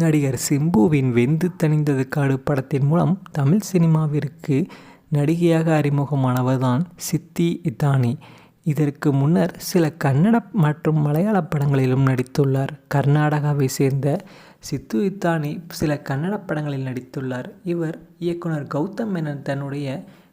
நடிகர் சிம்புவின் வெந்து தணிந்தது காடு படத்தின் மூலம் தமிழ் சினிமாவிற்கு நடிகையாக அறிமுகமானவர் தான் சித்தி இத்தானி இதற்கு முன்னர் சில கன்னட மற்றும் மலையாள படங்களிலும் நடித்துள்ளார். கர்நாடகாவை சேர்ந்த சித்து இத்தானி சில கன்னட படங்களில் நடித்துள்ளார். இவர் இயக்குனர் கௌதம் மேனன் தன்னுடைய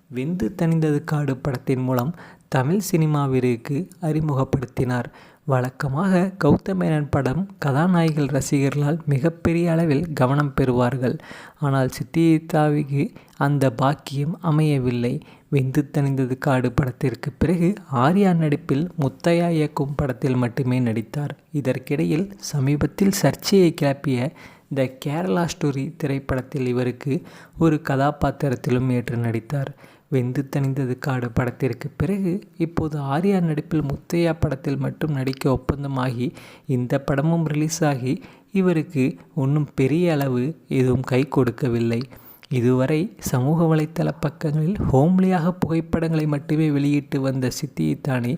வெந்து தணிந்தது காடு படத்தின் மூலம் தமிழ் சினிமாவிற்கு அறிமுகப்படுத்தினார். வழக்கமாக கௌதம் மேனன் படம் கதாநாயகிகள் ரசிகர்களால் மிகப்பெரிய அளவில் கவனம் பெறுவார்கள். ஆனால் சித்திதாவிக்கு அந்த பாக்கியம் அமையவில்லை. வெந்து தணிந்தது காடு படத்திற்கு பிறகு ஆர்யா நடிப்பில் முத்தையா இயக்கும் படத்தில் மட்டுமே நடித்தார். இதற்கிடையில் சமீபத்தில் சர்ச்சையை கிளப்பிய த கேரளா ஸ்டோரி திரைப்படத்தில் இவருக்கு ஒரு கதாபாத்திரத்திலும் ஏற்று நடித்தார். வெந்து தணிந்தது காடு படத்திற்கு பிறகு இப்போது ஆர்யா நடிப்பில் முத்தையா படத்தில் மட்டும் நடிக்க ஒப்பந்தமாகி இந்த படமும் ரிலீஸ் ஆகி இவருக்கு ஒன்றும் பெரிய அளவு எதுவும் கை கொடுக்கவில்லை. இதுவரை சமூக வலைத்தள பக்கங்களில் ஹோம்லியாக புகைப்படங்களை மட்டுமே வெளியிட்டு வந்த சித்தியைத்தானே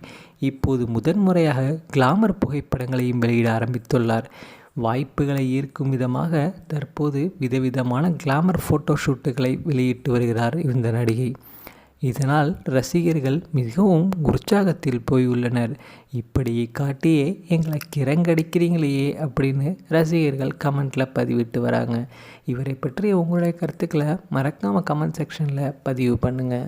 இப்போது முதன்முறையாக கிளாமர் புகைப்படங்களையும் வெளியிட ஆரம்பித்துள்ளார். வாய்ப்புகளை ஈர்க்கும் விதமாக தற்போது விதவிதமான கிளாமர் ஃபோட்டோ ஷூட்டுகளை வெளியிட்டு வருகிறார் இந்த நடிகை. இதனால் ரசிகர்கள் மிகவும் உற்சாகத்தில் போயுள்ளனர். இப்படி காட்டியே எங்களை கிறங்கடிக்கிறீங்களையே அப்படின்னு ரசிகர்கள் கமெண்ட்டில் பதிவிட்டு வராங்க. இவரை பற்றி உங்களுடைய கருத்துக்களை மறக்காமல் கமெண்ட் செக்ஷனில் பதிவு பண்ணுங்கள்